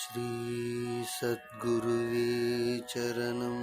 श्रीसद्गुरुवे चरणम्